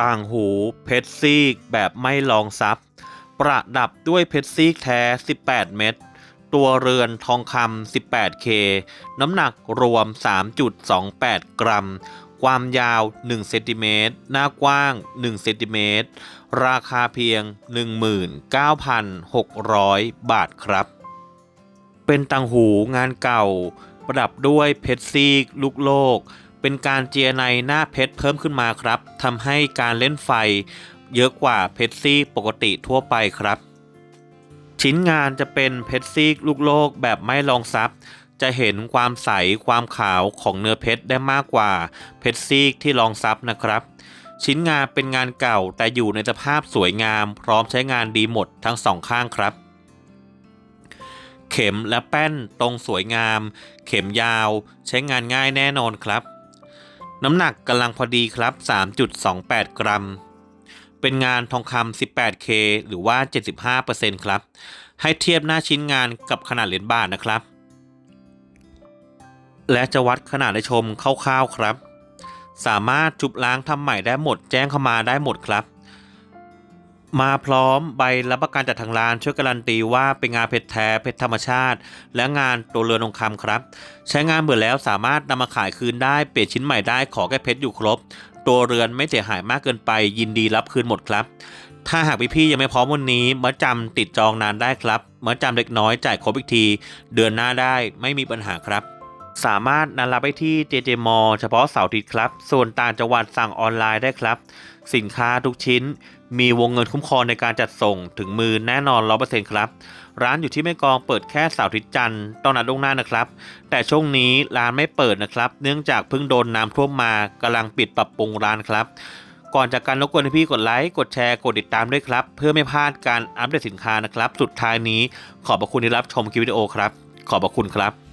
ต่างหูเพชรซีกแบบไม่ลองซับ ประดับด้วยเพชรซีกแท้ 18 เม็ด ตัวเรือนทองคำ 18K น้ำหนักรวม 3.28 กรัม ความยาว 1 เซนติเมตร หน้ากว้าง 1 เซนติเมตร ราคาเพียง 19,600 บาทครับ เป็นตังหูงานเก่า ประดับด้วยเพชรซีกลูกโลก เป็นการเจียในหน้าเพชรเพิ่มขึ้นมาครับทำให้การเล่นไฟ เยอะกว่าเพชรซีกปกติทั่วไปครับ ชิ้นงานจะเป็นเพชรซีกลูกโลกแบบไม่ลองซับจะเห็นความใสความขาวของเนื้อเพชรได้มากกว่าเพชรซีกที่ลองซับนะครับ ชิ้นงานเป็นงานเก่าแต่อยู่ในสภาพสวยงาม พร้อมใช้งานดีหมดทั้งสองข้างครับ เข็มและแป้นตรงสวยงาม เข็มยาวใช้งานง่ายแน่นอนครับ น้ำหนักกำลังพอดีครับ 3.28 กรัม เป็นงานทองคำ 18K หรือว่า 75%ครับ ให้เทียบหน้าชิ้นงานกับขนาดเหรียญบาทนะครับ และจะวัดขนาดให้ชมคร่าวๆครับ สามารถจุบล้างทำใหม่ได้หมดแจ้งเข้ามาได้หมดครับ มาพร้อมใบรับประกันจากทางร้านช่วยการันตีว่าเป็นงานเพชรแท้เพชรธรรมชาติ และงานตัวเรือนองคำครับ ใช้งานเบื่อแล้วสามารถนำมาขายคืนได้เปลี่ยนชิ้นใหม่ได้ขอแค่เพชรอยู่ครบ ตัวเรือนไม่เสียหายมากเกินไป ยินดีรับคืนหมดครับ ถ้าหากพี่ๆยังไม่พร้อมวันนี้มาจำติดจองนานได้ครับมาจำเล็กน้อยจ่ายครบอีกที เดือนหน้าได้ไม่มีปัญหาครับ สามารถนัดรับไปที่ JJ m เฉพาะเสาร์อาทิตย์ครับ ส่วนต่างจังหวัดสั่งออนไลน์ได้ครับ สินค้าทุกชิ้น มีวงเงินคุ้มครองในการจัดส่งถึงมือแน่นอน 100%ครับ ร้านอยู่ที่แม่กองเปิดแค่เสาร์อาทิตย์จันทร์ต้องนัดล่วงหน้านะครับ แต่ช่วงนี้ร้านไม่เปิดนะครับ เนื่องจากเพิ่งโดนน้ำท่วมมากำลังปิดปรับปรุงร้านครับก่อนจากการรบกวนให้พี่กดไลค์กดแชร์กดติดตามด้วยครับ เพื่อไม่พลาดการอัปเดตสินค้านะครับ สุดท้ายนี้ขอบพระคุณที่รับชมคลิปวิดีโอครับ ขอบพระคุณครับ